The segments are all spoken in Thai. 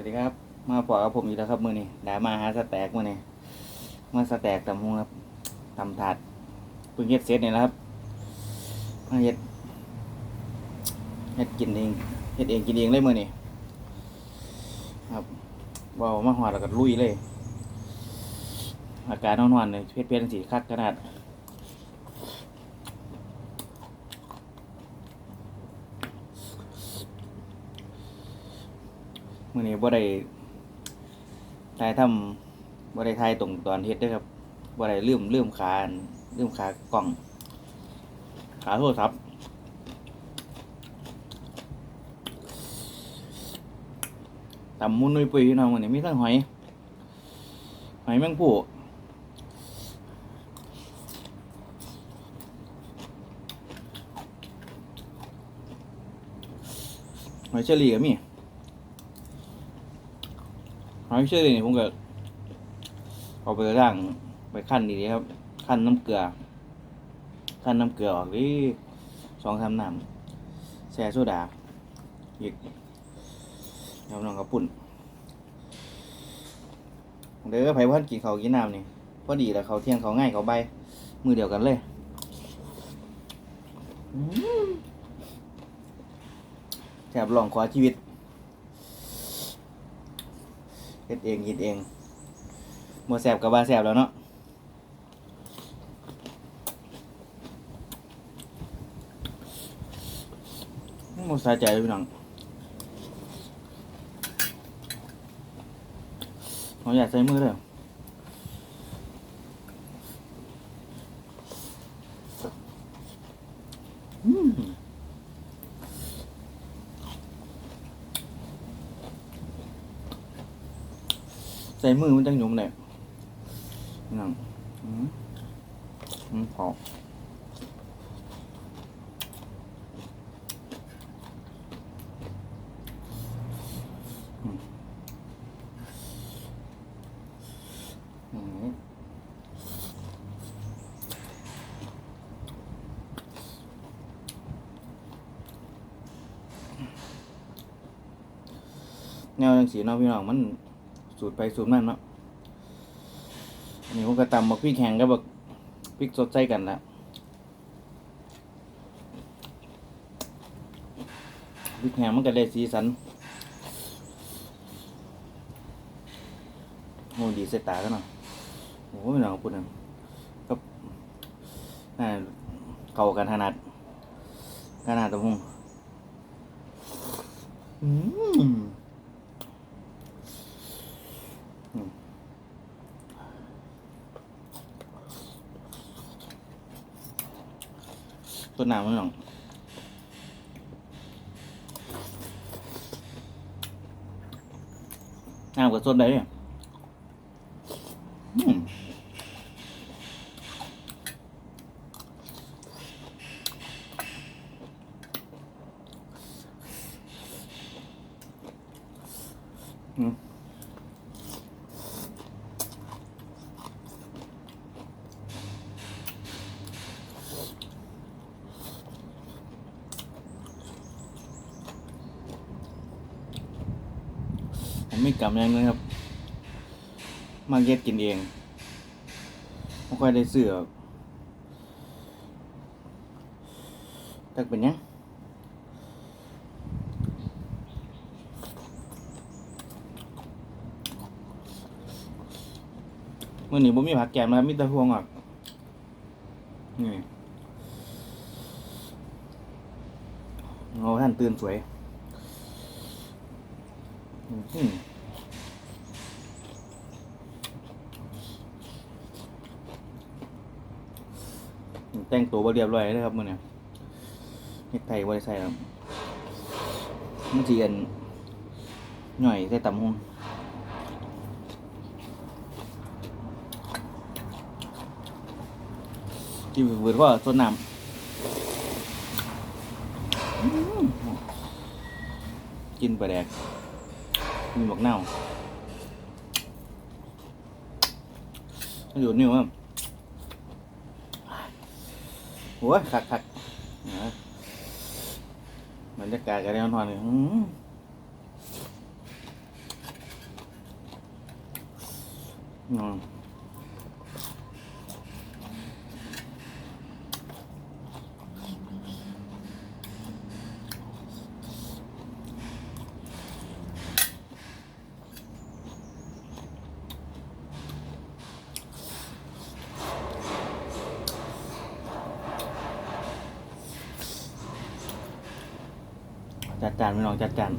วัสดีครับ มาปอกับผมอีกแล้วครับมือนี้ดามาหาสแต็กมือนี้มาสแต็กตำฮงครับตำถาดเพิ่งเฮ็ดเสร็จนี่แหละครับมาเฮ็ดเฮ็ดกินเองเฮ็ดเองกินเองเลยมือนี้ครับเบามาหอดแล้วก็ลุยเลย อากาศร้อนๆเลยเพชรเพชรสีคักขนาด มื่อนี้บ่ได้ถ่ายทำบ่ได้ถ่ายตรงตอนเฮ็ดด้อครับบ่ได้ลืมลืมขาลืมขากล่อง ขาโทรศัพท์ตำมุนนุยปุยพี่น้องวันนี้มีทั้งหอย หอยแมงผู้หอยเชอรี่ก็มี หอยเชอรี่นี่ผมก็เอาไปร่างไปขั้นดีๆครับ ขั้นน้ำเกลือ ขั้นน้ำเกลือออกดิสองสามน้ำแช่โซดาอีกแล้วน้องกระปุ่นเด้อไผ่พันกินเขาวกินน้ำนี่พอดีแล้วเขาวเที่ยงเขาวง่ายเขาวใบมือเดียวกันเลยอืมแถบลองขอชีวิต เฮ็ดเองกินเองบ่แสบกับว่าแสบแล้วเนาะบ่สาใจเลยพี่น้องผมอยากใส่มือเลยอืม ส่มือมันจังหยุ่มเลยพี่น้องอืมอืมพอแนวจังสีเนาะพี่น้องมัน สูตรไปสูตรมันเนาะอันนี้ผมก็ตำบักพริกแห้งกับบักพริกสดใส่กันละพริกแห้งมันก็ได้สีสันโอ้ดีเสตากันเนาะโอ้ยน้องพูดนะก็น่าเข้ากันถนัดขนาดตะพุงอืม ต้นน้ำมันหรองน้ำกับส้นได้เนี่ยอืม ผมไม่กำยังเลยครับ มาเก็ตกินเองไม่ค่อยได้ซื้อกตักเป็นยังเมื่อนี้ผมมีผักแกมนะครับมีแต่พวงอะนี่โอ้ท่านตื่นสวย อืม แต่งตัวบ่เรียบร้อยเลยครับมื่อนี้เฮ็ดไทยบ่ได้ใส่ครับมันสิอันหน่อยใส่ตำหุ่งกินเบิดว่าต้นน้ำกินปลาแดก มีหมกเน่าอยู่นิ่วมั้ หัวคักคักนะบรรยากาศกันแน่นอนเลยอืม จัดจานไม่ลองจัดจาน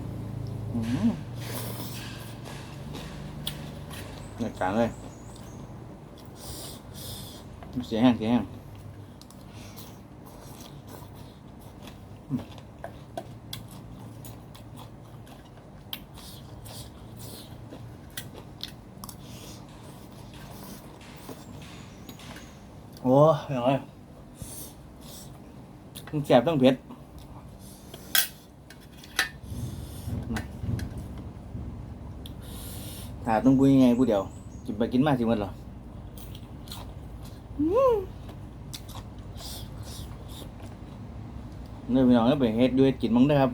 จัดจานเลย เสียงเสียงแห้งอืมโอ้ยยังไงต้องแสบต้องเผ็ดมา ถ้าต้องพูดยังไงพูเดียว กินไปกินมาสิมดเหรอเนื้อพี่น้องก็ไปเฮ็ดด้วยกินมั้งนะครับ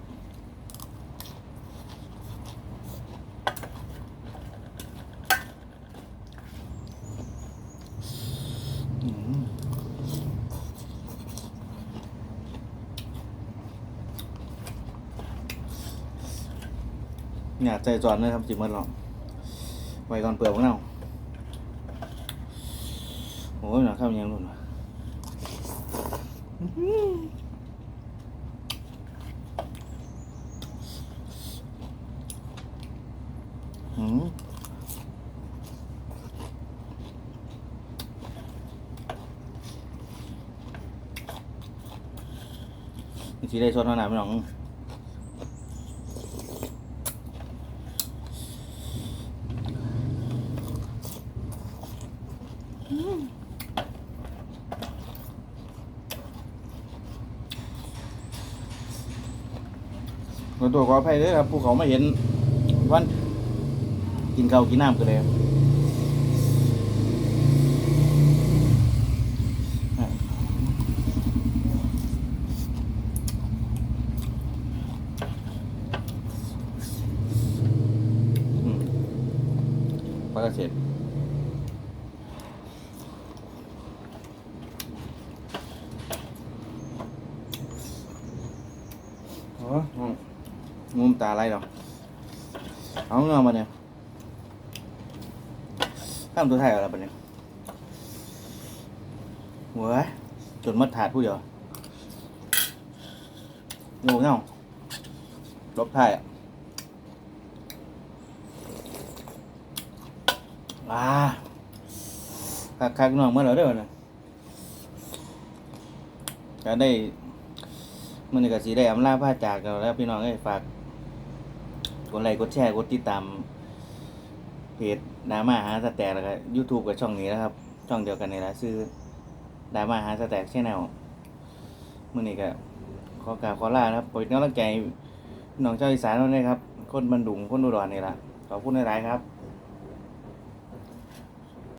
อืมเนี่ยใจจอนเลยครับจิมมันหรอ ไว้ก่อนเปลือกของเราโอ้ยหนาข้าวยังหลุดว่ะอืมนี่สิได้สดมาหนาพี่น้อง อตัวขออภัยด้วยครับผู้เขาไม่เห็นวันกินข้าวกินน้ำกันเลยครับอืมปลากระเสร็จโอ้ยงุม ตาอะไรหรอกเอาเงามาเนี่ยข้ามตัวไทยอะไรปะเนี่ยเว้ยจนมัดถาดผู้เดียวงูเงาลบไทยอะอ่าคักคักน้องเมื่อไหร่เด้อเนี่ยก็ได้มื่อนี้ก็สีได้อำลาผ้าจากกันแล้วพี่น้องเอ้ยฝาก ดไลค์กดแชร์กดติดตามเพจดราม่าหาสแต็กแล้วก็ยูทูบกับช่องนี้นะครับ ช่องเดียวกันนี่แหละชื่อดราม่าหาสแต็กชแนลมื่อนี้ก็ขอกราบขอลาครับปล่อยกำลังใจน้องเจ้าวอีสานเราเนี่ยครับ คนบันดุงคนดูดอนี่แหละขอบคุณหลายๆครับ